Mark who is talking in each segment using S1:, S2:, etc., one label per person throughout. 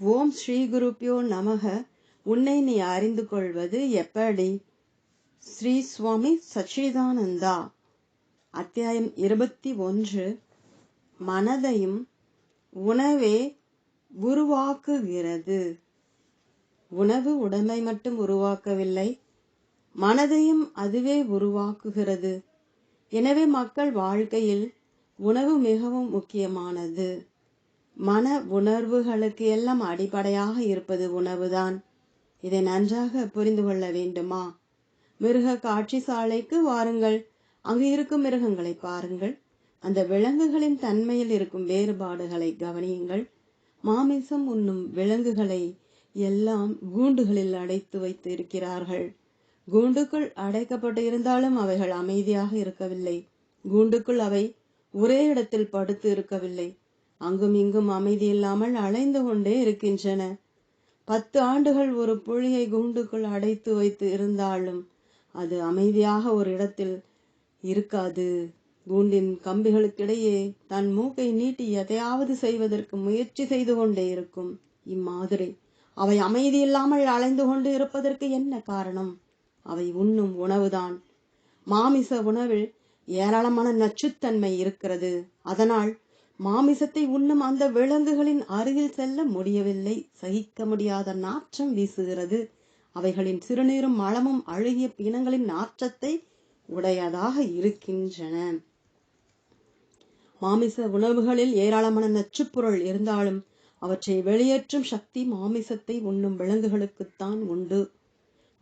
S1: ஓம் ஸ்ரீ குருப்பியோ நமக. உன்னை நீ அறிந்து கொள்வது எப்படி? ஸ்ரீ சுவாமி சச்சிதானந்தா. அத்தியாயம் இருபத்தி ஒன்று. மனதையும் உணவே உருவாக்குகிறது. உணவு உடம்பை மட்டும் உருவாக்கவில்லை மனதையும் அதுவே உருவாக்குகிறது. எனவே மக்கள் வாழ்க்கையில் உணவு மிகவும் முக்கியமானது. மன உணர்வுகளுக்கு எல்லாம் அடிப்படையாக இருப்பது உணவுதான். இதை நன்றாக புரிந்து கொள்ள வேண்டுமா? மிருக காட்சி சாலைக்கு வாருங்கள். அங்கு இருக்கும் மிருகங்களை பாருங்கள். அந்த விலங்குகளின் தன்மையில் இருக்கும் வேறுபாடுகளை கவனியுங்கள். மாமிசம் உண்ணும் விலங்குகளை எல்லாம் கூண்டுகளில் அடைத்து வைத்து இருக்கிறார்கள் கூண்டுக்குள் அடைக்கப்பட்டு இருந்தாலும் அவைகள் அமைதியாக இருக்கவில்லை. கூண்டுக்குள் அவை ஒரே இடத்தில் படுத்து இருக்கவில்லை. அங்கும் இங்கும் அமைதியில்லாமல் அலைந்து கொண்டே இருக்கின்றன. பத்து ஆண்டுகள் ஒரு புலியை கூண்டுக்குள் அடைத்து வைத்து இருந்தாலும் அது அமைதியாக ஒரு இடத்தில் இருக்காது. கூண்டின் கம்பிகளுக்கிடையே தன் மூக்கை நீட்டி எதையாவது செய்வதற்கு முயற்சி செய்து கொண்டே இருக்கும். இம்மாதிரி அவை அமைதியில்லாமல் அலைந்து கொண்டு இருப்பதற்கு என்ன காரணம்? அவை உண்ணும் உணவுதான். மாமிச உணவில் ஏராளமான நச்சுத்தன்மை இருக்கிறது. அதனால் மாமிசத்தை உண்ணும் அந்த விலங்குகளின் அருகில் செல்ல முடியவில்லை. சகிக்க முடியாத நாற்றம் வீசுகிறது. அவைகளின் சிறுநீரும் மலமும் அழுகிய பிணங்களின் நாற்றத்தை உடையதாக இருக்கின்றன. மாமிச உணவுகளில் ஏராளமான நச்சுப்பொருள் இருந்தாலும் அவற்றை வெளியேற்றும் சக்தி மாமிசத்தை உண்ணும் விலங்குகளுக்குத்தான் உண்டு.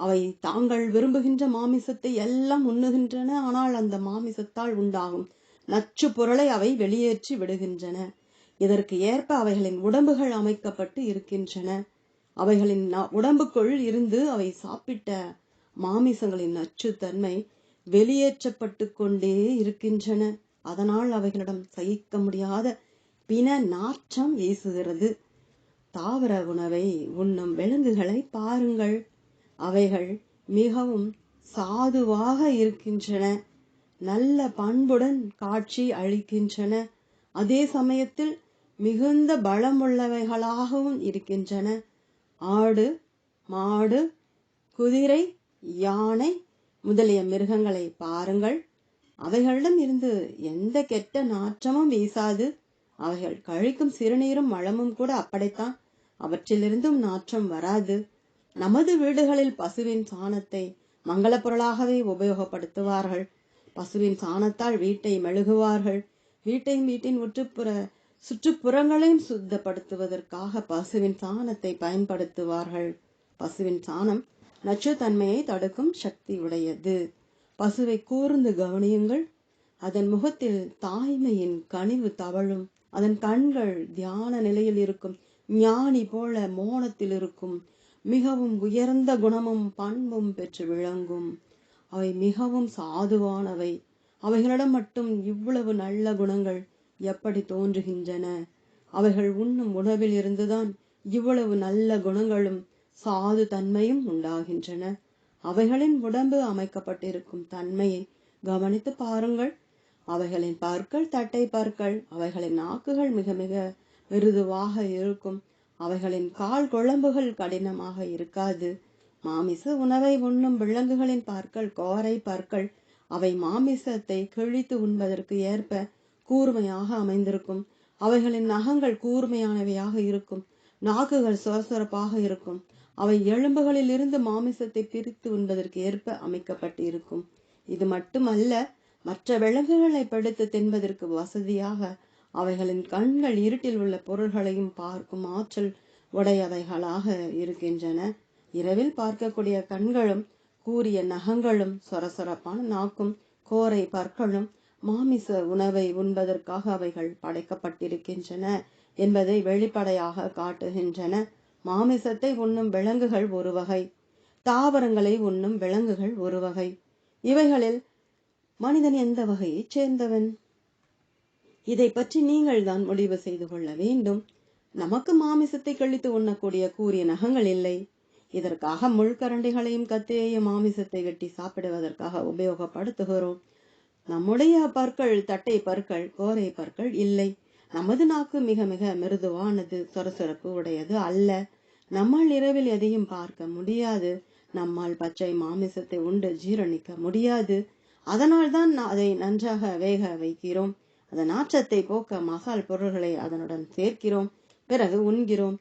S1: அவை தாங்கள் விரும்புகின்ற மாமிசத்தை எல்லாம் உண்ணுகின்றன. ஆனால் அந்த மாமிசத்தால் உண்டாகும் நச்சு பொருளை அவை வெளியேற்றி விடுகின்றன. இதற்கு ஏற்ப அவைகளின் உடம்புகள் அமைக்கப்பட்டு இருக்கின்றன. அவைகளின் உடம்புக்குள் இருந்து அவை சாப்பிட்ட மாமிசங்களின் நச்சுத்தன்மை வெளியேற்றப்பட்டு கொண்டே இருக்கின்றன. அதனால் அவைகளிடம் சகிக்க முடியாத பிண நாற்றம் வீசுகிறது. தாவர உணவை உண்ணும் விலங்குகளை பாருங்கள். அவைகள் மிகவும் சாதுவாக இருக்கின்றன. நல்ல பண்புடன் காட்சி அளிக்கின்றன. அதே சமயத்தில் மிகுந்த பலமுள்ளவைகளாகவும் இருக்கின்றன. ஆடு மாடு குதிரை யானை முதலிய மிருகங்களை பாருங்கள். அவைகளிடம் இருந்து எந்த கெட்ட நாற்றமும் வீசாது. அவைகள் கழிக்கும் சிறுநீரும் மழமும் கூட அப்படித்தான். அவற்றிலிருந்தும் நாற்றம் வராது. நமது வீடுகளில் பசுவின் சாணத்தை மங்கள பொருளாகவே உபயோகப்படுத்துவார்கள். பசுவின் சாணத்தால் வீட்டை மெழுகுவார்கள். வீட்டையும் வீட்டின் உற்றுப்புற சுற்றுப்புறங்களையும் சுத்தப்படுத்துவதற்காக பசுவின் சாணத்தை பயன்படுத்துவார்கள். பசுவின் சாணம் நச்சுத்தன்மையை தடுக்கும் சக்தி உடையது. பசுவை கூர்ந்து கவனியுங்கள். அதன் முகத்தில் தாய்மையின் கனிவு தவழும். அதன் கண்கள் தியான நிலையில் இருக்கும். ஞானி போல மோனத்தில் இருக்கும். மிகவும் உயர்ந்த குணமும் பண்பும் பெற்று விளங்கும். அவை மிகவும் சாதுவானவை. அவைகளிடம் மட்டும் இவ்வளவு நல்ல குணங்கள் எப்படி தோன்றுகின்றன? அவைகள் உண்ணும் உணவில் இருந்துதான் இவ்வளவு நல்ல குணங்களும் சாது தன்மையும் உண்டாகின்றன. அவைகளின் உடம்பு அமைக்கப்பட்டிருக்கும் தன்மையை கவனித்து பாருங்கள். அவைகளின் பற்கள் தட்டை பற்கள் அவைகளின் நாக்குகள் மிக மிக மிருதுவாக இருக்கும். அவைகளின் கால் குழம்புகள் கடினமாக இருக்காது. மாமிச உணவை உண்ணும் விலங்குகளின் பற்கள் கோரை பற்கள் அவை மாமிசத்தை கிழித்து உண்பதற்கு ஏற்ப கூர்மையாக அமைந்திருக்கும். அவைகளின் நகங்கள் கூர்மையானவையாக இருக்கும். நாக்குகள் சொரசொரப்பாக இருக்கும். அவை எலும்புகளில் இருந்து மாமிசத்தை பிரித்து உண்பதற்கு ஏற்ப அமைக்கப்பட்டு இருக்கும் இது மட்டுமல்ல மற்ற விலங்குகளை படுத்து தின்பதற்கு வசதியாக அவைகளின் கண்கள் இருட்டில் உள்ள பொருள்களையும் பார்க்கும் ஆற்றல் உடையவைகளாக இருக்கின்றன. இரவில் பார்க்கக்கூடிய கண்களும் கூரிய நகங்களும் சொரசொரப்பான நாக்கும் கோரை பற்களும் மாமிச உணவை உண்பதற்காக அவைகள் படைக்கப்பட்டிருக்கின்றன என்பதை வெளிப்படையாக காட்டுகின்றன. மாமிசத்தை உண்ணும் விலங்குகள் ஒரு வகை தாவரங்களை உண்ணும் விலங்குகள் ஒரு வகை. இவைகளில் மனிதன் எந்த வகையைச் சேர்ந்தவன்? இதை பற்றி நீங்கள் தான் முடிவு செய்து கொள்ள வேண்டும். நமக்கு மாமிசத்தை கழித்து உண்ணக்கூடிய கூறிய நகங்கள் இல்லை. இதற்காக முள்கரண்டிகளையும் கத்தியையும் மாமிசத்தை வெட்டி சாப்பிடுவதற்காக உபயோகப்படுத்துகிறோம். நம்முடைய பற்கள் தட்டை பற்கள் கோரை பற்கள் இல்லை. நமது நாக்கு மிக மிக மிருதுவானது சொரசொரப்பு உடையது அல்ல. நம்மால் இரவில் எதையும் பார்க்க முடியாது. நம்மால் பச்சை மாமிசத்தை உண்டு ஜீரணிக்க முடியாது. அதனால்தான் அதை நன்றாக வேக வைக்கிறோம். அதன் நாற்றத்தை போக்க மசால் பொருள்களை அதனுடன் சேர்க்கிறோம். பிறகு உண்கிறோம்.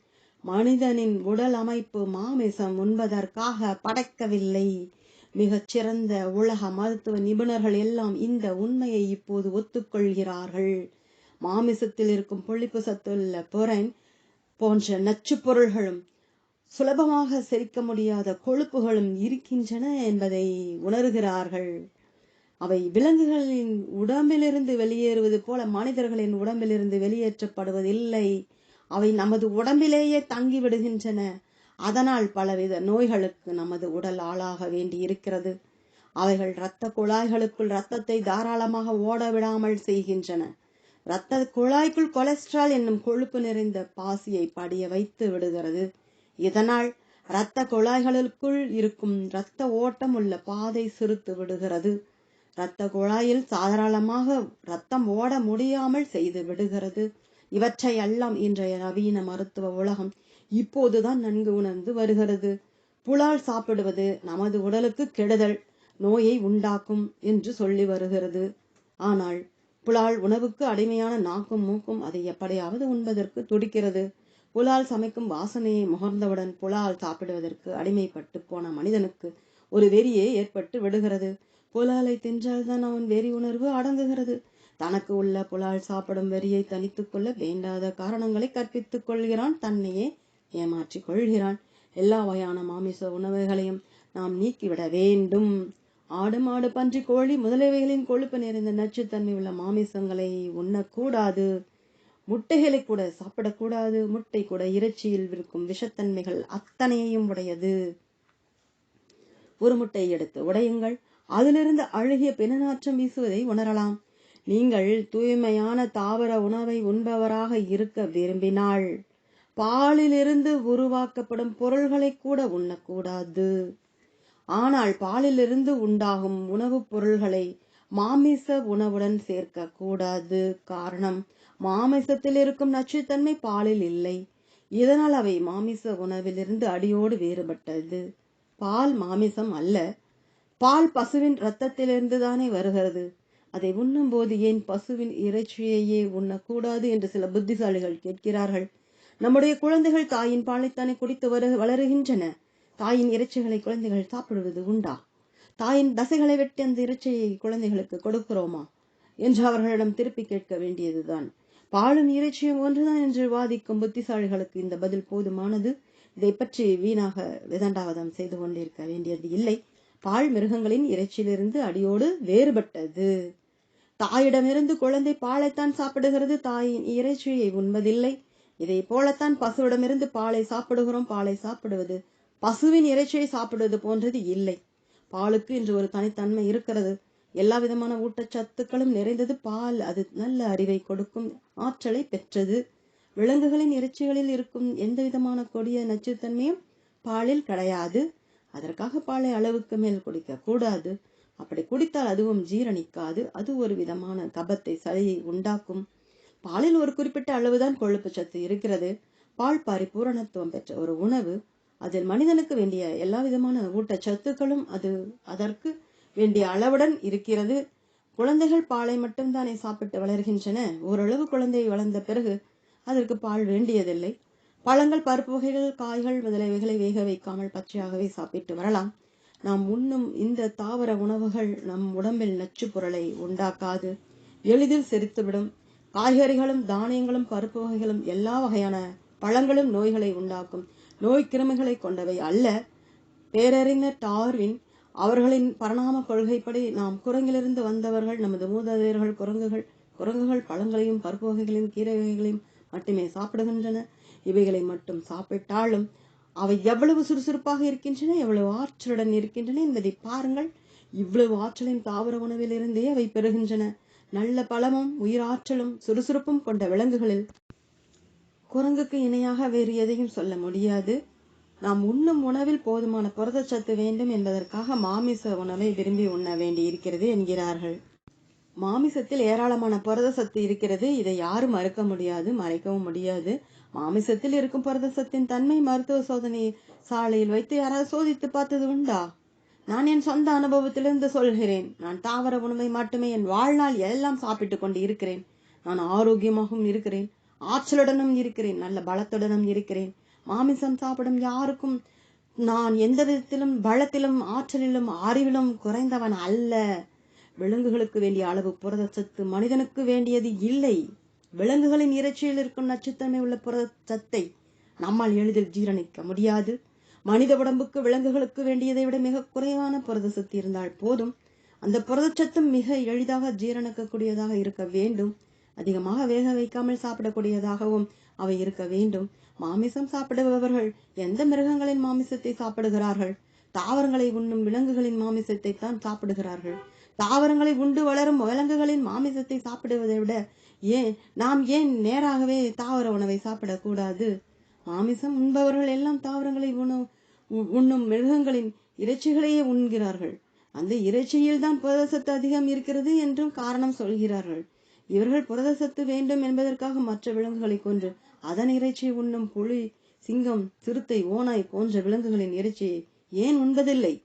S1: மனிதனின் உடல் அமைப்பு மாமிசம் உண்பதற்காக படைக்கவில்லை. மிகச்சிறந்த உலக மருத்துவ நிபுணர்கள் எல்லாம் இந்த உண்மையை இப்போது ஒத்துக்கொள்கிறார்கள். மாமிசத்தில் இருக்கும் புளிப்பு சத்துள்ள புறன் போன்ற நச்சு பொருள்களும் சுலபமாக செரிக்க முடியாத கொழுப்புகளும் இருக்கின்றன என்பதை உணர்கிறார்கள். அவை விலங்குகளின் உடம்பிலிருந்து வெளியேறுவது போல மனிதர்களின் உடம்பிலிருந்து வெளியேற்றப்படுவதில்லை. அவை நமது உடம்பிலேயே தங்கி விடுகின்றன அதனால் பலவித நோய்களுக்கு நமது உடல் ஆளாக வேண்டி இருக்கிறது அவைகள் இரத்த குழாய்களுக்குள் இரத்தத்தை தாராளமாக ஓட விடாமல் செய்கின்றன. இரத்த குழாய்க்குள் கொலஸ்ட்ரால் என்னும் கொழுப்பு நிறைந்த பாசியை படிய வைத்து விடுகிறது. இதனால் இரத்த குழாய்களுக்குள் இருக்கும் இரத்த ஓட்டம் உள்ள பாதை சிறுத்து விடுகிறது. இரத்த குழாயில் சாதாரணமாக ரத்தம் ஓட முடியாமல் செய்து விடுகிறது. இவற்றை எல்லாம் இன்றைய நவீன மருத்துவ உலகம் இப்போதுதான் நன்கு உணர்ந்து வருகிறது. புலால் சாப்பிடுவது நமது உடலுக்கு கெடுதல் நோயை உண்டாக்கும் என்று சொல்லி வருகிறது. ஆனால் புலால் உணவுக்கு அடிமையான நாக்கும் மூக்கும் அதை எப்படியாவது உண்பதற்கு துடிக்கிறது. புலால் சமைக்கும் வாசனையை முகர்ந்தவுடன் புலால் சாப்பிடுவதற்கு அடிமைப்பட்டு போன மனிதனுக்கு ஒரு வெறியே ஏற்பட்டு விடுகிறது. புலாலை தின்றால்தான் அவன் வெறி உணர்வு அடங்குகிறது. தனக்கு உள்ள புலால் சாப்பிடும் வெறியை தனித்துக் கொள்ள வேண்டாத காரணங்களை கற்பித்துக் கொள்கிறான். தன்னையே ஏமாற்றிக் கொள்கிறான். எல்லா வகையான மாமிச உணவுகளையும் நாம் நீக்கிவிட வேண்டும். ஆடு மாடு பன்றி கோழி முதலியவைகளின் கொழுப்பு நிறைந்த நச்சுத்தன்மை உள்ள மாமிசங்களை உண்ணக்கூடாது. முட்டைகளை கூட சாப்பிடக்கூடாது. முட்டை கூட இறைச்சியில் இருக்கும் விஷத்தன்மைகள் அத்தனையையும் உடையது. ஒரு முட்டை எடுத்து உடையுங்கள். அதிலிருந்து அழுகிய பிணநாற்றம் வீசுவதை உணரலாம். நீங்கள் தூய்மையான தாவர உணவை உண்பவராக இருக்க விரும்பினால் பாலிலிருந்து உருவாக்கப்படும் பொருள்களை கூட உண்ணக்கூடாது. ஆனால் பாலிலிருந்து உண்டாகும் உணவுப் பொருள்களை மாமிச உணவுடன் சேர்க்க கூடாது காரணம் மாமிசத்தில் இருக்கும் நச்சுத்தன்மை பாலில் இல்லை. இதனால் அவை மாமிச உணவிலிருந்து அடியோடு வேறுபட்டது. பால் மாமிசம் அல்ல. பால் பசுவின் இரத்தத்திலிருந்து தானே வருகிறது. அதை உண்ணும் போது ஏன் பசுவின் இறைச்சியையே உண்ணக்கூடாது என்று சில புத்திசாலிகள் கேட்கிறார்கள். நம்முடைய குழந்தைகள் தாயின் பாலைத்தானே குடித்து வரு வளருகின்றன. தாயின் இறைச்சிகளை குழந்தைகள் சாப்பிடுவது உண்டா? தாயின் தசைகளை வெட்டி அந்த இறைச்சியை குழந்தைகளுக்கு கொடுக்கிறோமா? என்று அவர்களிடம் திருப்பி கேட்க வேண்டியதுதான். பாலும் இறைச்சியும் ஒன்றுதான் என்று வாதிக்கும் புத்திசாலிகளுக்கு இந்த பதில் போதுமானது? இதை பற்றி வீணாக விதண்டாவதம் செய்து கொண்டிருக்க வேண்டியது இல்லை. பால் மிருகங்களின் இறைச்சியிலிருந்து அடியோடு வேறுபட்டது. தாயிடமிருந்து குழந்தை பாலைத்தான் சாப்பிடுகிறது தாயின் இறைச்சியை உண்பதில்லை. இதை போலத்தான் பசுவிடமிருந்து பாலை சாப்பிடுகிறோம் பாலை சாப்பிடுவது பசுவின் இறைச்சியை சாப்பிடுவது போன்றது இல்லை. பாலுக்கு இன்று ஒரு தனித்தன்மை இருக்கிறது. எல்லா விதமான ஊட்டச்சத்துக்களும் நிறைந்தது பால். அது நல்ல அறிவை கொடுக்கும் ஆற்றலை பெற்றது. விலங்குகளின் இறைச்சிகளில் இருக்கும் எந்த விதமான கொடிய நச்சுத்தன்மையும் பாலில் கிடையாது. அதற்காக பாலை அளவுக்கு மேல் குடிக்க கூடாது. அப்படி குடித்தால் அதுவும் ஜீரணிக்காது. அது ஒரு விதமான கபத்தை சளியை உண்டாக்கும். பாலில் ஒரு குறிப்பிட்ட அளவுதான் கொழுப்பு சத்து இருக்கிறது. பால் பரிபூரணத்துவம் பெற்ற ஒரு உணவு. அதில் மனிதனுக்கு வேண்டிய எல்லா விதமான ஊட்டச்சத்துக்களும் அது அதற்கு வேண்டிய அளவுடன் இருக்கிறது. குழந்தைகள் பாலை மட்டும்தானே சாப்பிட்டு வளர்கின்றன. ஓரளவு குழந்தை வளர்ந்த பிறகு அதற்கு பால் வேண்டியதில்லை. பழங்கள் பருப்பு வகைகள் காய்கள் முதலியவைகளை வேக வைக்காமல் பச்சையாகவே சாப்பிட்டு வரலாம். நாம் உண்ணும் இந்த தாவர உணவுகள் நம் உடம்பில் நச்சு பொருளை உண்டாக்காது. எளிதில் செரித்துவிடும். காய்கறிகளும் தானியங்களும் பருப்பு வகைகளும் எல்லா வகையான பழங்களும் நோய்களை உண்டாக்கும். நோய் கிருமிகளை கொண்டவை அல்ல. பேரறிஞர் டார்வின் அவர்களின் பரணாம கொள்கைப்படி நாம் குரங்கிலிருந்து வந்தவர்கள் நமது மூதாதையர்கள் குரங்குகள் குரங்குகள் பழங்களையும் பருப்பு வகைகளையும் கீரை வகைகளையும் மட்டுமே சாப்பிடுகின்றன. இவைகளை மட்டும் சாப்பிட்டாலும் அவை எவ்வளவு சுறுசுறுப்பாக இருக்கின்றன எவ்வளவு ஆற்றலுடன் இருக்கின்றன என்பதை பாருங்கள். இவ்வளவு ஆற்றலின் தாவர உணவிலிருந்தே அவை பெறுகின்றன. நல்ல பழமும் உயிராற்றலும் சுறுசுறுப்பும் கொண்ட விலங்குகளில். குரங்குக்கு இணையாக வேறு எதையும் சொல்ல முடியாது. நாம் உண்ணும் உணவில் போதுமான புரதச்சத்து வேண்டும் என்பதற்காக மாமிச உணவை விரும்பி உண்ண வேண்டி இருக்கிறது என்கிறார்கள். மாமிசத்தில் ஏராளமான புரத சத்து இருக்கிறது. இதை யாரும் மறுக்க முடியாது மறைக்கவும் முடியாது. மாமிசத்தில் இருக்கும் புரத சத்தின் தன்மை மருத்துவ சோதனை சாலையில் வைத்து யாராவது சோதித்து பார்த்தது உண்டா? நான் என் சொந்த அனுபவத்திலிருந்து சொல்கிறேன். நான் தாவர உணவை மட்டுமே என் வாழ்நாள் எல்லாம் சாப்பிட்டு கொண்டு இருக்கிறேன். நான் ஆரோக்கியமாகவும் இருக்கிறேன். ஆற்றலுடனும் இருக்கிறேன். நல்ல பலத்துடனும் இருக்கிறேன். மாமிசம் சாப்பிடும் யாருக்கும் நான் எந்த விதத்திலும் பலத்திலும் ஆற்றலிலும் அறிவிலும் குறைந்தவன் அல்ல. விலங்குகளுக்கு வேண்டிய அளவு புரதச்சத்து மனிதனுக்கு வேண்டியது இல்லை. விலங்குகளின் இறைச்சியில் இருக்கும் நச்சுத்தன்மை உள்ள புரதச்சத்தை நம்மால் எளிதில் ஜீரணிக்க முடியாது. மனித உடம்புக்கு விலங்குகளுக்கு வேண்டியதை விட மிக குறைவான புரத சத்து இருந்தால் போதும். அந்த புரதச்சத்தும் மிக எளிதாக ஜீரணிக்கக்கூடியதாக இருக்க வேண்டும். அதிகமாக வேக வைக்காமல் சாப்பிடக்கூடியதாகவும் அவை இருக்க வேண்டும். மாமிசம் சாப்பிடுபவர்கள் எந்த மிருகங்களின் மாமிசத்தை சாப்பிடுகிறார்கள்? தாவரங்களை உண்ணும் விலங்குகளின் மாமிசத்தை தான் சாப்பிடுகிறார்கள். தாவரங்களை உண்டு வளரும் விலங்குகளின் மாமிசத்தை சாப்பிடுவதை விட ஏன்? நாம் ஏன் நேராகவே தாவர உணவை சாப்பிடக்கூடாது? மாமிசம் உண்பவர்கள் எல்லாம் தாவரங்களை உணவு உ- உண்ணும் மிருகங்களின் இறைச்சிகளையே உண்கிறார்கள். அந்த இறைச்சியில் தான் புரதசத்து அதிகம் இருக்கிறது என்றும் காரணம் சொல்கிறார்கள். இவர்கள் புரதசத்து வேண்டும் என்பதற்காக மற்ற விலங்குகளை கொன்று அதன் இறைச்சி உண்ணும் புலி சிங்கம் சிறுத்தை ஓநாய் போன்ற விலங்குகளின் இறைச்சியை ஏன் உண்பதில்லை?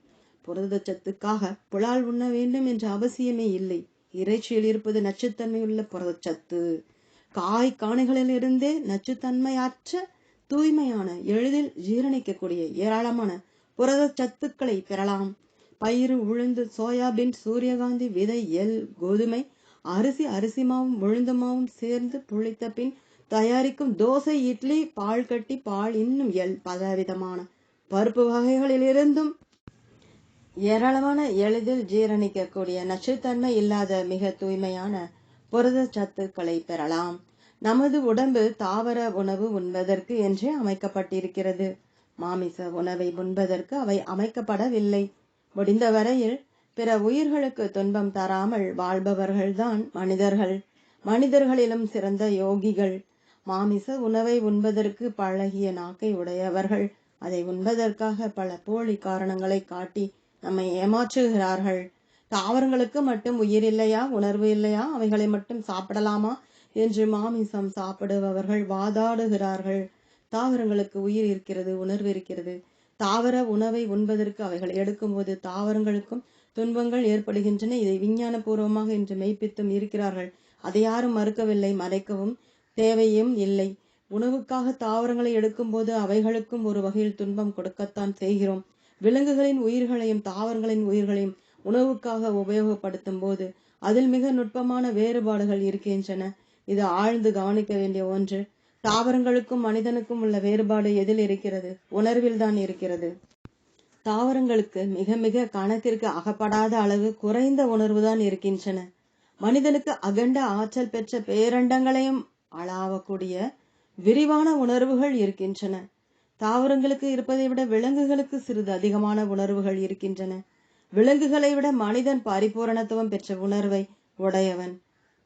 S1: புரதச்சத்துக்காக புலால் உண்ண வேண்டும் என்ற அவசியமே இல்லை. இறைச்சியில் இருப்பது நச்சுத்தன்மையுள்ள புரதச்சத்து காய் காணிகளில் இருந்தே நச்சுத்தன்மையற்ற தூய்மையான எளிதில் ஜீரணிக்கக்கூடிய ஏராளமான புரதச்சத்துக்களை பெறலாம். பயிறு உளுந்து சோயாபீன் சூரியகாந்தி விதை எல் கோதுமை அரிசி அரிசி மாவும் உளுந்து மாவும் சேர்ந்து புளித்த பின் தயாரிக்கும் தோசை இட்லி பால் கட்டி பால் இன்னும் எல் பலவிதமான பருப்பு வகைகளிலிருந்தும் ஏராளமான எளிதில் ஜீரணிக்கக்கூடிய நச்சுத்தன்மை இல்லாத மிக தூய்மையான புரத சத்துக்களை பெறலாம். நமது உடம்பு தாவர உணவு உண்பதற்கு என்றே அமைக்கப்பட்டிருக்கிறது. மாமிச உணவை உண்பதற்கு அவை அமைக்கப்படவில்லை. முடிந்த வரையில் பிற உயிர்களுக்கு துன்பம் தராமல் வாழ்பவர்கள்தான் மனிதர்கள். மனிதர்களிலும் சிறந்த யோகிகள். மாமிச உணவை உண்பதற்கு பழகிய நாக்கை உடையவர்கள். அதை உண்பதற்காக பல போலி காரணங்களை காட்டி நம்மை ஏமாற்றுகிறார்கள். தாவரங்களுக்கு மட்டும் உயிர் இல்லையா? உணர்வு இல்லையா? அவைகளை மட்டும் சாப்பிடலாமா? என்று மாமிசம் சாப்பிடுபவர்கள் வாதாடுகிறார்கள். தாவரங்களுக்கு உயிர் இருக்கிறது உணர்வு இருக்கிறது. தாவர உணவை உண்பதற்கு அவைகளை எடுக்கும்போது தாவரங்களுக்கும் துன்பங்கள் ஏற்படுகின்றன. இதை விஞ்ஞானபூர்வமாக இன்று மெய்ப்பித்தும் இருக்கிறார்கள். அதை யாரும் மறுக்கவில்லை மறைக்கவும் தேவையும் இல்லை. உணவுக்காக தாவரங்களை எடுக்கும்போது அவைகளுக்கும் ஒரு வகையில் துன்பம் கொடுக்கத்தான் செய்கிறோம். விலங்குகளின் உயிர்களையும் தாவரங்களின் உயிர்களையும் உணவுக்காக உபயோகப்படுத்தும் போது அதில் மிக நுட்பமான வேறுபாடுகள் இருக்கின்றன. இது ஆழ்ந்து கவனிக்க வேண்டிய ஒன்று. தாவரங்களுக்கும் மனிதனுக்கும் உள்ள வேறுபாடு எதில் இருக்கிறது? உணர்வில் தான் இருக்கிறது. தாவரங்களுக்கு மிக மிக கணக்கிற்கு அகப்படாத அளவு குறைந்த உணர்வு தான் இருக்கின்றன. மனிதனுக்கு அகண்ட ஆற்றல் பெற்ற பேரண்டங்களையும் அளாவக்கூடிய விரிவான உணர்வுகள் இருக்கின்றன. தாவரங்களுக்கு இருப்பதை விட விலங்குகளுக்கு சிறிது அதிகமான உணர்வுகள் இருக்கின்றன. விலங்குகளை விட மனிதன் பரிபூரணத்துவம் பெற்ற உணர்வை உடையவன்.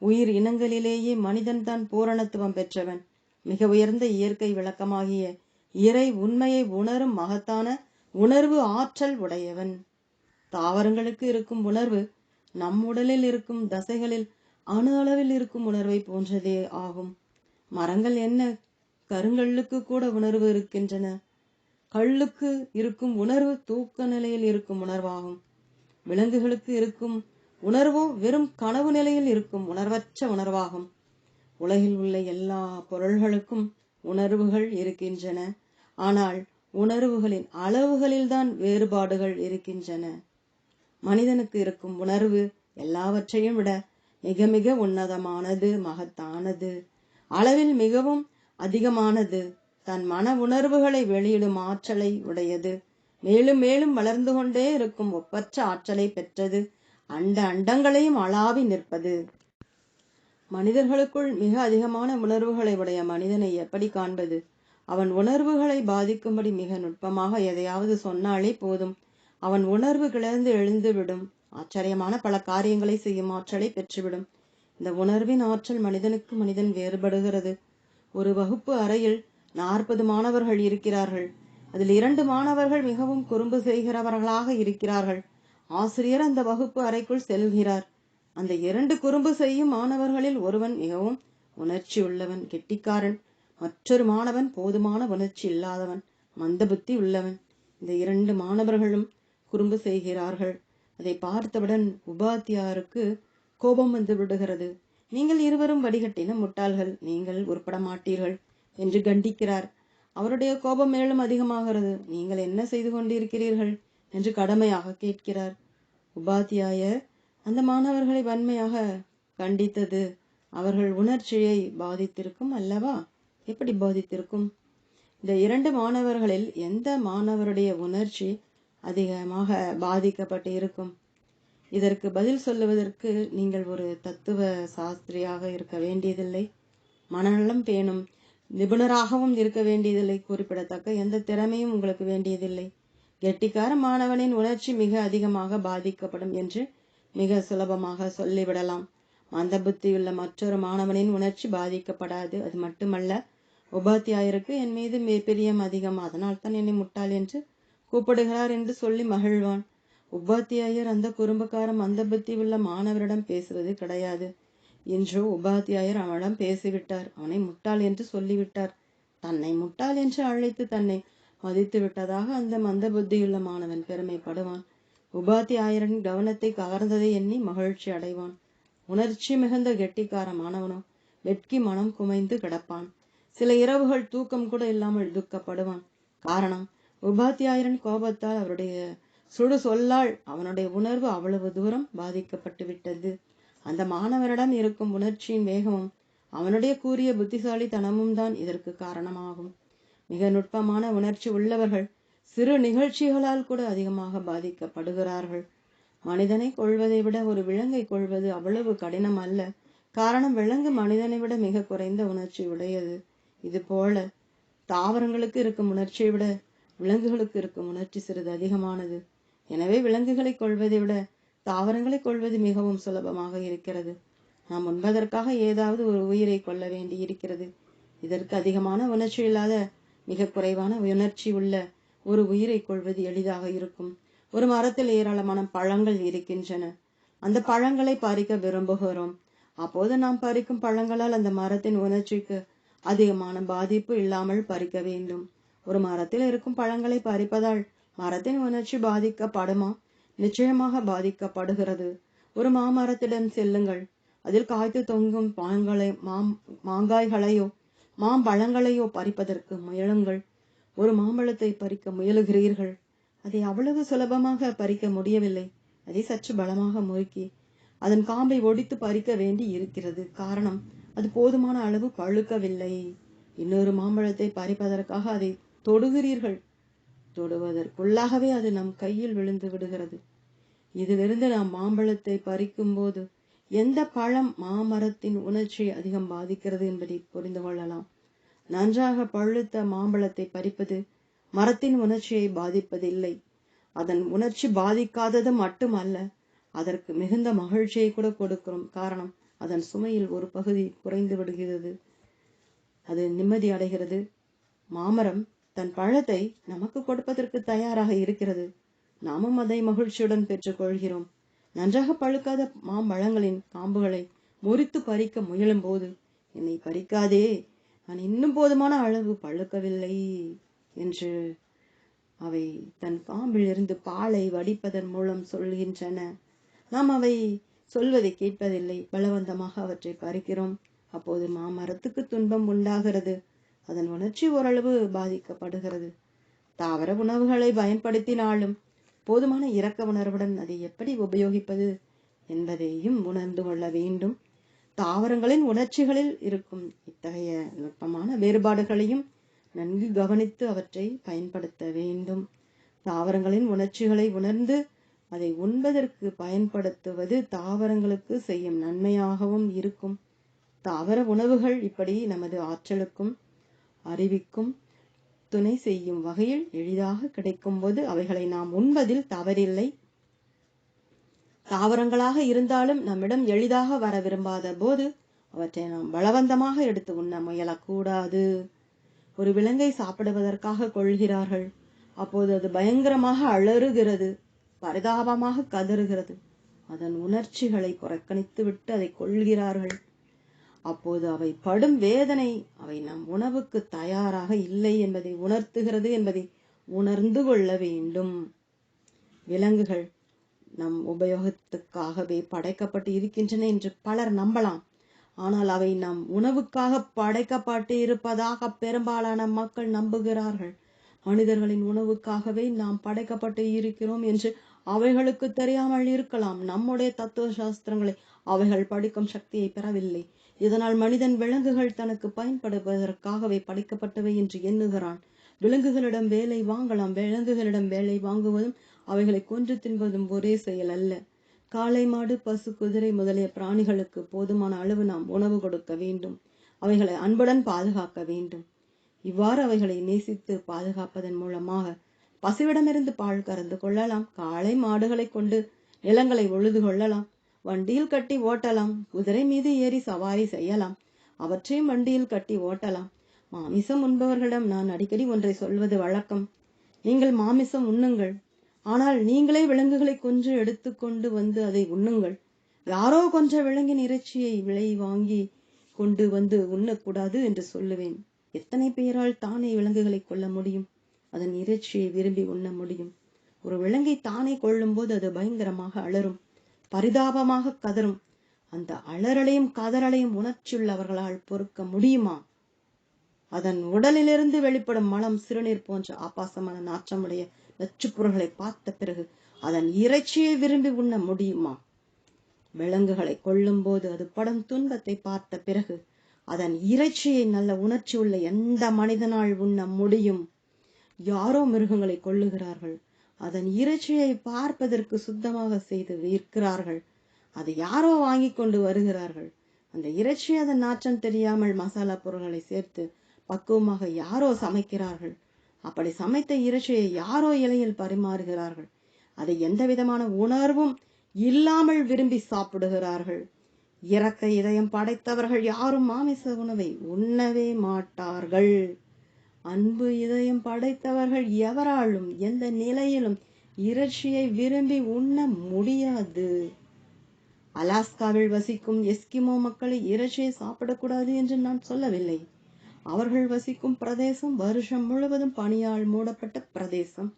S1: உயிர் இனங்களிலேயே மனிதன்தான் பூரணத்துவம் பெற்றவன். மிக உயர்ந்த இயற்கை விளக்கமாகிய இறை உண்மையை உணரும் மகத்தான உணர்வு ஆற்றல் உடையவன். தாவரங்களுக்கு இருக்கும் உணர்வு நம் உடலில் இருக்கும் தசைகளில் அணு அளவில் இருக்கும் உணர்வை போன்றதே ஆகும். மரங்கள் என்ன கருங்கல்லுக்கு கூட உணர்வு இருக்கின்றன. கல்லுக்கு இருக்கும் உணர்வு தூக்க நிலையில் இருக்கும் உணர்வாகும். விலங்குகளுக்கு இருக்கும் உணர்வோ வெறும் கனவு நிலையில் இருக்கும் உணர்வற்ற உணர்வாகும். உலகில் உள்ள எல்லா பொருள்களுக்கும் உணர்வுகள் இருக்கின்றன. ஆனால் உணர்வுகளின் அளவுகளில்தான் வேறுபாடுகள் இருக்கின்றன. மனிதனுக்கு இருக்கும் உணர்வு எல்லாவற்றையும் விட மிக மிக உன்னதமானது மகத்தானது. அளவில் மிகவும் அதிகமானது. தன் மன உணர்வுகளை வெளியிடும் ஆற்றலை உடையது. மேலும் மேலும் வளர்ந்து கொண்டே இருக்கும் ஒப்பற்ற ஆற்றலை பெற்றது. அண்ட அண்டங்களையும் அளாவி நிற்பது. மனிதர்களுக்குள் மிக அதிகமான உணர்வுகளை உடைய மனிதனை எப்படி காண்பது? அவன் உணர்வுகளை பாதிக்கும்படி மிக நுட்பமாக எதையாவது சொன்னாலே போதும். அவன் உணர்வு கிளர்ந்து எழுந்து விடும் ஆச்சரியமான பல காரியங்களை செய்யும் ஆற்றலை பெற்றுவிடும். இந்த உணர்வின் ஆற்றல் மனிதனுக்கு மனிதன் வேறுபடுகிறது. ஒரு வகுப்பு அறையில் நாற்பது மாணவர்கள் இருக்கிறார்கள். அதில் இரண்டு மாணவர்கள் மிகவும் குறும்பு செய்கிறவர்களாக இருக்கிறார்கள். ஆசிரியர் அந்த வகுப்பு அறைக்குள் செல்கிறார். அந்த இரண்டு குறும்பு செய்யும் மாணவர்களில் ஒருவன் மிகவும் உணர்ச்சி உள்ளவன் கெட்டிக்காரன். மற்றொரு மாணவன் போதுமான உணர்ச்சி இல்லாதவன் மந்தபுத்தி உள்ளவன். இந்த இரண்டு மாணவர்களும் குறும்பு செய்கிறார்கள். அதை பார்த்தவுடன் உபாத்தியாருக்கு கோபம் வந்து விடுகிறது. நீங்கள் இருவரும் வடிகட்டின முட்டாள்கள் நீங்கள் உருப்பட மாட்டீர்கள் என்று கண்டிக்கிறார். அவருடைய கோபம் மேலும் அதிகமாகிறது. நீங்கள் என்ன செய்து கொண்டிருக்கிறீர்கள் என்று கடமையாக கேட்கிறார். உபாத்தியாயர் அந்த மாணவர்களை வன்மையாக கண்டித்தது அவர்கள் உணர்ச்சியை பாதித்திருக்கும் அல்லவா? எப்படி பாதித்திருக்கும்? இந்த இரண்டு மாணவர்களில் எந்த மாணவருடைய உணர்ச்சி அதிகமாக பாதிக்கப்பட்டு இருக்கும்? இதற்கு பதில் சொல்லுவதற்கு நீங்கள் ஒரு தத்துவ சாஸ்திரியாக இருக்க வேண்டியதில்லை. மனநலம் பேணும். நிபுணராகவும் இருக்க வேண்டியதில்லை. குறிப்பிடத்தக்க எந்த திறமையும் உங்களுக்கு வேண்டியதில்லை. கெட்டிக்கார மாணவனின் உணர்ச்சி மிக அதிகமாக பாதிக்கப்படும் என்று மிக சுலபமாக சொல்லிவிடலாம். மந்த புத்தியுள்ள மற்றொரு மாணவனின் உணர்ச்சி பாதிக்கப்படாது. அது மட்டுமல்ல உபாத்தியாயருக்கு என் மீது பிரியம் அதிகம். அதனால் தான் என்னை முட்டாள் என்று கூப்பிடுகிறார் என்று சொல்லி மகிழ்வான். உபாத்தியாயர் அந்த குறும்புக்கார மந்தபுத்தி உள்ள மாணவரிடம் பேசுவது கிடையாது என்றோ உபாத்தியாயர் அவனிடம் பேசிவிட்டார். அவனை முட்டாள் என்று சொல்லிவிட்டார். தன்னை முட்டாள் என்று அழைத்து தன்னை மதித்து விட்டதாக அந்த மந்த புத்தியுள்ள மாணவன் பெருமைப்படுவான். உபாத்தியாயரின் கவனத்தை கவர்ந்ததை எண்ணி மகிழ்ச்சி அடைவான். உணர்ச்சி மிகுந்த கெட்டிக்கார மாணவனோ வெட்கி மனம் குமைந்து கிடப்பான். சில இரவுகள் தூக்கம் கூட இல்லாமல் துக்கப்படுவான். காரணம் உபாத்தியாயரின் கோபத்தால் அவருடைய சுடு சொல்லால் அவனுடைய உணர்வு அவ்வளவு தூரம் பாதிக்கப்பட்டு விட்டது அந்த மாணவரிடம் இருக்கும் உணர்ச்சியின் வேகமும் அவனுடைய கூறிய புத்திசாலித்தனமும் தான் இதற்கு காரணமாகும். மிக நுட்பமான உணர்ச்சி உள்ளவர்கள் சிறு நிகழ்ச்சிகளால் கூட அதிகமாக பாதிக்கப்படுகிறார்கள். மனிதனை கொள்வதை விட ஒரு விலங்கை கொள்வது அவ்வளவு கடினம் அல்ல. காரணம் விலங்கு மனிதனை விட மிக குறைந்த உணர்ச்சி உடையது. இது போல தாவரங்களுக்கு இருக்கும் உணர்ச்சியை விட விலங்குகளுக்கு இருக்கும் உணர்ச்சி சிறிது அதிகமானது. எனவே விலங்குகளை கொள்வதை விட தாவரங்களை கொள்வது மிகவும் சுலபமாக இருக்கிறது. நாம் உண்பதற்காக ஏதாவது ஒரு உயிரை கொள்ள வேண்டி இருக்கிறது இதற்கு அதிகமான உணர்ச்சி இல்லாத மிக குறைவான உணர்ச்சி உள்ள ஒரு உயிரை கொள்வது எளிதாக இருக்கும். ஒரு மரத்தில் ஏராளமான பழங்கள் இருக்கின்றன. அந்த பழங்களை பறிக்க விரும்புகிறோம். அப்போது நாம் பறிக்கும் பழங்களால் அந்த மரத்தின் உணர்ச்சிக்கு அதிகமான பாதிப்பு இல்லாமல் பறிக்க வேண்டும். ஒரு மரத்தில் இருக்கும் பழங்களை பறிப்பதால் மரத்தின் உணர்ச்சி பாதிக்கப்படுமா? நிச்சயமாக பாதிக்கப்படுகிறது. ஒரு மாமரத்திடம் செல்லுங்கள். அதில் காய்த்து தொங்கும் பழங்களை மாம் மாங்காய்களையோ மாம்பழங்களையோ பறிப்பதற்கு முயலுங்கள். ஒரு மாம்பழத்தை பறிக்க முயலுகிறீர்கள். அதை அவ்வளவு சுலபமாக பறிக்க முடியவில்லை. அதை சற்று பலமாக முறுக்கி அதன் காம்பை ஒடித்து பறிக்க வேண்டி இருக்கிறது. காரணம் அது போதுமான அளவு பழுக்கவில்லை. இன்னொரு மாம்பழத்தை பறிப்பதற்காக அதை தொடுகிறீர்கள். தொடுவதற்குள்ளாகவே அது நம் கையில் விழுந்து விடுகிறது. இதிலிருந்து நாம் மாம்பழத்தை பறிக்கும் போது எந்த பழம் மாமரத்தின் உணர்ச்சியை அதிகம் பாதிக்கிறது என்பதை புரிந்து கொள்ளலாம். நன்றாக பழுத்த மாம்பழத்தை பறிப்பது மரத்தின் உணர்ச்சியை பாதிப்பதில்லை. அதன் உணர்ச்சி பாதிக்காதது மட்டுமல்ல அதற்கு மிகுந்த மகிழ்ச்சியை கூட கொடுக்கிறோம் காரணம் அதன் சுமையில் ஒரு பகுதி குறைந்து விடுகிறது. அது நிம்மதி அடைகிறது. மாமரம் தன் பழத்தை நமக்கு கொடுப்பதற்கு தயாராக இருக்கிறது. நாமும் அதை மகிழ்ச்சியுடன் பெற்றுக்கொள்கிறோம். நன்றாக பழுக்காத மாம்பழங்களின் காம்புகளை முறித்து பறிக்க முயலும் போது என்னை பறிக்காதே நான் இன்னும் போதுமான அளவு பழுக்கவில்லை என்று அவை தன் காம்பில் இருந்து பாலை வடிப்பதன் மூலம் சொல்கின்றன. நாம் அவை சொல்வதை கேட்பதில்லை. பலவந்தமாக அவற்றை பறிக்கிறோம். அப்போது மாமரத்துக்கு துன்பம் உண்டாகிறது. அதன் உணர்ச்சி ஓரளவு பாதிக்கப்படுகிறது. தாவர உணவுகளை பயன்படுத்தினாலும் போதுமான இரக்க உணர்வுடன் அதை எப்படி உபயோகிப்பது என்பதையும் உணர்ந்து கொள்ள வேண்டும். தாவரங்களின் உணர்ச்சிகளில் இருக்கும் இத்தகைய நுட்பமான வேறுபாடுகளையும் நன்கு கவனித்து அவற்றை பயன்படுத்த வேண்டும். தாவரங்களின் உணர்ச்சிகளை உணர்ந்து அதை உண்பதற்கு பயன்படுத்துவது தாவரங்களுக்கு செய்யும் நன்மையாகவும் இருக்கும். தாவர உணவுகள் இப்படி நமது ஆற்றலுக்கும் அறிவிக்கும் துணை செய்யும் வகையில் எளிதாக கிடைக்கும் போது அவைகளை நாம் உண்பதில் தவறில்லை. தாவரங்களாக இருந்தாலும் நம்மிடம் எளிதாக வர விரும்பாத போது அவற்றை நாம் பலவந்தமாக எடுத்து உண்ண முயலக்கூடாது. ஒரு விலங்கை சாப்பிடுவதற்காக கொள்கிறார்கள். அப்போது அது பயங்கரமாக அலறுகிறது பரிதாபமாக கதறுகிறது. அதன் உணர்ச்சிகளை புறக்கணித்து விட்டு அதை கொள்கிறார்கள் அப்போது அவை படும் வேதனை அவை நம் உணவுக்கு தயாராக இல்லை என்பதை உணர்த்துகிறது என்பதை உணர்ந்து கொள்ள வேண்டும். விலங்குகள் நம் உபயோகத்துக்காகவே படைக்கப்பட்டு இருக்கின்றன என்று பலர் நம்பலாம். ஆனால் அவை நம் உணவுக்காக படைக்கப்பட்டு இருப்பதாக பெரும்பாலான மக்கள் நம்புகிறார்கள். மனிதர்களின் உணவுக்காகவே நாம் படைக்கப்பட்டு இருக்கிறோம் என்று அவைகளுக்கு தெரியாமல் இருக்கலாம். நம்முடைய தத்துவ சாஸ்திரங்களை அவைகள் படிக்கும் சக்தியை பெறவில்லை. இதனால் மனிதன் விலங்குகள் தனக்கு பயன்படுவதற்காகவே படைக்கப்பட்டவை என்று எண்ணுகிறான். விலங்குகளிடம் வேலை வாங்கலாம். விலங்குகளிடம் வேலை வாங்குவதும் அவைகளை கொன்று தின்பதும் ஒரே செயல் அல்ல. காளை மாடு பசு குதிரை முதலிய பிராணிகளுக்கு போதுமான அளவு நாம் உணவு கொடுக்க வேண்டும். அவைகளை அன்புடன் பாதுகாக்க வேண்டும். இவ்வாறு அவைகளை நேசித்து பாதுகாப்பதன் மூலமாக பசுவிடமிருந்து பால் கறந்து கொள்ளலாம். காளை மாடுகளை கொண்டு நிலங்களை உழுது கொள்ளலாம். வண்டியில் கட்டி ஓட்டலாம். குதிரை மீது ஏறி சவாரி செய்யலாம். அவற்றையும் வண்டியில் கட்டி ஓட்டலாம். மாமிசம் உண்பவர்களிடம் நான் அடிக்கடி ஒன்றை சொல்வது வழக்கம். நீங்கள் மாமிசம் உண்ணுங்கள். ஆனால் நீங்களே விலங்குகளை கொன்று எடுத்துக்கொண்டு வந்து அதை உண்ணுங்கள். யாரோ கொன்ற விலங்கின் இறைச்சியை விலை வாங்கி கொண்டு வந்து உண்ணக்கூடாது என்று சொல்லுவேன். எத்தனை பேரால் தானே விலங்குகளை கொல்ல முடியும்? அதன் இறைச்சியை விரும்பி உண்ண முடியும். ஒரு விலங்கை தானே கொள்ளும்போது அது பயங்கரமாக அலரும் பரிதாபமாக கதறும். அந்த அலறலையும் கதறலையும் உணர்ச்சியுள்ளவர்களால் பொறுக்க முடியுமா? அதன் உடலிலிருந்து வெளிப்படும் மலம் சிறுநீர் போன்ற ஆபாசமான நாற்றமுடைய நச்சுப் பார்த்த பிறகு அதன் இறைச்சியை விரும்பி உண்ண முடியுமா? விலங்குகளை கொல்லும் போது அது படும் துன்பத்தை பார்த்த பிறகு அதன் இறைச்சியை நல்ல உணர்ச்சி உள்ள எந்த மனிதனால் உண்ண முடியும்? யாரோ மிருகங்களை கொள்ளுகிறார்கள் அதன் இறைச்சியை பார்ப்பதற்கு சுத்தமாக செய்து விற்கிறார்கள். அதை யாரோ வாங்கி கொண்டு வருகிறார்கள். அந்த இறைச்சி அதன் நாற்றம் தெரியாமல் மசாலா பொருள்களை சேர்த்து பக்குவமாக யாரோ சமைக்கிறார்கள். அப்படி சமைத்த இறைச்சியை யாரோ இலையில் பரிமாறுகிறார்கள். அதை எந்த விதமான உணர்வும் இல்லாமல் விரும்பி சாப்பிடுகிறார்கள். இறக்க இதயம் படைத்தவர்கள் யாரும் மாமிச உணவை உண்ணவே மாட்டார்கள். அன்பு இதயம் படைத்தவர்கள் எவராலும் எந்த நிலையிலும் இறைச்சியை விரும்பி உண்ண முடியாது. அலாஸ்காவில் வசிக்கும் எஸ்கிமோ மக்களை இறைச்சியை சாப்பிடக்கூடாது என்று நான் சொல்லவில்லை. அவர்கள் வசிக்கும் பிரதேசம் வருஷம் முழுவதும் பனியால் மூடப்பட்ட பிரதேசம்.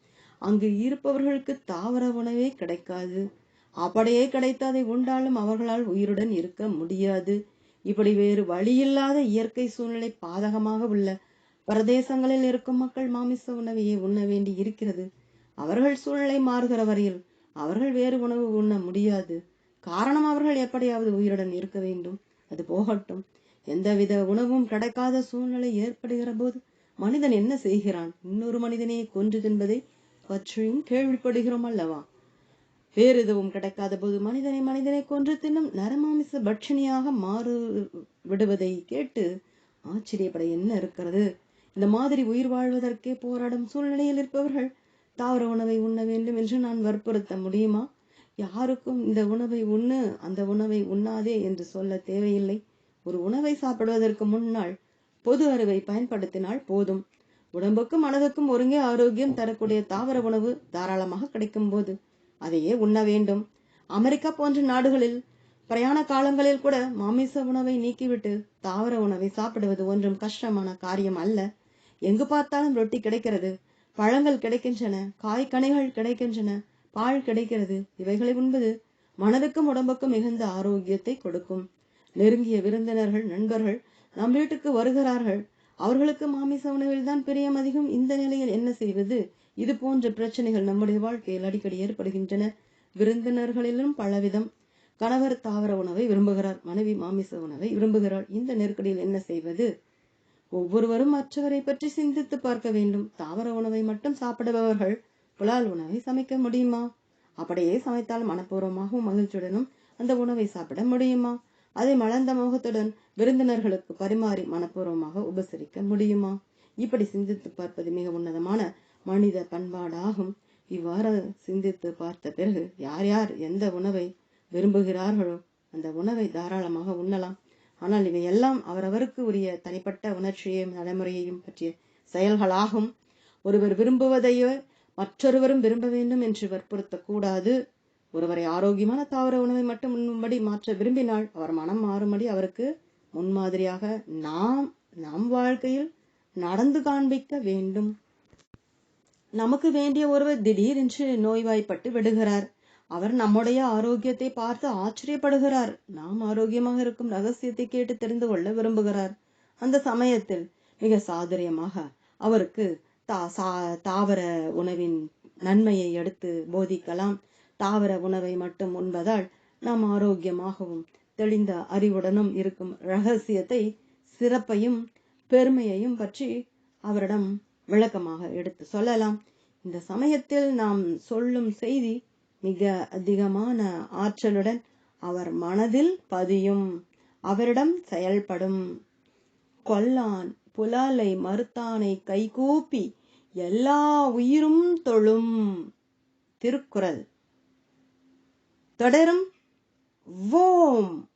S1: அங்கு இருப்பவர்களுக்கு தாவர உணவே கிடைக்காது. அப்படியே கிடைத்ததை உண்டாலும் அவர்களால் உயிருடன் இருக்க முடியாது. இப்படி வேறு வழியில்லாத இயற்கை சூழ்நிலை பாதகமாக உள்ள பிரதேசங்களில் இருக்கும் மக்கள் மாமிச உணவையே உண்ண வேண்டி இருக்கிறது. அவர்கள் சூழ்நிலை மாறுகிற வரையில் அவர்கள் வேறு உணவு உண்ண முடியாது. காரணம் அவர்கள் எப்படியாவது உயிருடன் இருக்க வேண்டும். அது போகட்டும். எந்தவித உணவும் கிடைக்காத சூழ்நிலை ஏற்படுகிற போது மனிதன் என்ன செய்கிறான்? இன்னொரு மனிதனையே கொன்று தின்பதை பற்றியும் கேள்விப்படுகிறோம் அல்லவா? வேறு எதுவும் கிடைக்காத போது மனிதனை மனிதனை கொன்று தின்னும் நரமாமிச பட்சணியாக மாறு விடுவதை கேட்டு ஆச்சரியப்பட என்ன இருக்கிறது? இந்த மாதிரி உயிர் வாழ்வதற்கே போராடும் சூழ்நிலையில் இருப்பவர்கள் தாவர உணவை உண்ண வேண்டும் என்று நான் வற்புறுத்த முடியுமா? யாருக்கும் இந்த உணவை உண்ணு அந்த உணவை உண்ணாதே என்று சொல்ல தேவையில்லை. ஒரு உணவை சாப்பிடுவதற்கு முன்னால் பொது அறிவை பயன்படுத்தினால் போதும். உடம்புக்கும் மனதுக்கும் ஒருங்கே ஆரோக்கியம் தரக்கூடிய தாவர உணவு தாராளமாக கிடைக்கும் போது அதையே உண்ண வேண்டும். அமெரிக்கா போன்ற நாடுகளில் பிரயாண காலங்களில் கூட மாமிச உணவை நீக்கிவிட்டு தாவர உணவை சாப்பிடுவது ஒன்றும் கஷ்டமான காரியம் அல்ல. எங்கு பார்த்தாலும் ரொட்டி கிடைக்கிறது. பழங்கள் கிடைக்கின்றன காய்கனிகள் கிடைக்கின்றன பால் கிடைக்கிறது. இவைகளை உண்பது மனதுக்கும் உடம்புக்கும் மிகுந்த ஆரோக்கியத்தை கொடுக்கும். நெருங்கிய விருந்தினர்கள் நண்பர்கள் நம் வீட்டுக்கு வருகிறார்கள். அவர்களுக்கு மாமிச உணவில் தான் பிரியம் அதிகம். இந்த நிலையில் என்ன செய்வது? இது போன்ற பிரச்சனைகள் நம்முடைய வாழ்க்கையில் அடிக்கடி ஏற்படுகின்றன. விருந்தினர்களிலும் பலவிதம். கணவர் தாவர உணவை விரும்புகிறார் மனைவி மாமிச உணவை விரும்புகிறார் இந்த நெருக்கடியில் என்ன செய்வது? ஒவ்வொருவரும் மற்றவரை பற்றி சிந்தித்து பார்க்க வேண்டும். தாவர உணவை மட்டும் சாப்பிடுபவர்கள் புலால் உணவை சமைக்க முடியுமா? அப்படியே சமைத்தால் மனப்பூர்வமாகவும் மகிழ்ச்சியுடனும் அந்த உணவை சாப்பிட முடியுமா? அதை மலர்ந்த முகத்துடன் விருந்தினர்களுக்கு பரிமாறி மனப்பூர்வமாக உபசரிக்க முடியுமா? இப்படி சிந்தித்து பார்ப்பது மிக உன்னதமான மனித பண்பாடாகும். இவ்வாறு சிந்தித்து பார்த்த பிறகு யார் யார் எந்த உணவை விரும்புகிறார்களோ அந்த உணவை தாராளமாக உண்ணலாம். ஆனால் இவை எல்லாம் அவரவருக்கு உரிய தனிப்பட்ட உணர்ச்சியையும் நடைமுறையையும் பற்றிய செயல்களாகும். ஒருவர் விரும்புவதையோ மற்றொருவரும் விரும்ப வேண்டும் என்று வற்புறுத்தக்கூடாது. ஒருவரை ஆரோக்கியமான தாவர உணவை மட்டும் உண்ணும்படி மாற்ற விரும்பினால் அவர் மனம் மாறும்படி அவருக்கு முன்மாதிரியாக நாம் நம் வாழ்க்கையில் நடந்து காண்பிக்க வேண்டும். நமக்கு வேண்டிய ஒருவர் திடீரென்று நோய்வாய்ப்பட்டு விடுகிறார். அவர் நம்முடைய ஆரோக்கியத்தை பார்த்து ஆச்சரியப்படுகிறார். நாம் ஆரோக்கியமாக இருக்கும் ரகசியத்தை கேட்டு தெரிந்து கொள்ள விரும்புகிறார். அந்த சமயத்தில் மிக சாதுரியமாக அவருக்கு தா சா தாவர உணவின் நன்மையை எடுத்து போதிக்கலாம். தாவர உணவை மட்டும் உண்பதால் நாம் ஆரோக்கியமாகவும் தெளிந்த அறிவுடனும் இருக்கும் ரகசியத்தை சிறப்பையும் பெருமையையும் பற்றி அவரிடம் விளக்கமாக எடுத்து சொல்லலாம். இந்த சமயத்தில் நாம் சொல்லும் செய்தி மிக அதிகமான ஆற்றலுடன் அவர் மனதில் பதியும். அவரிடம் செயல்படும். கொல்லான் புலாலை மறுத்தானை கைகூப்பி எல்லா உயிரும் தொழும். திருக்குறள். தொடரும். ஓம்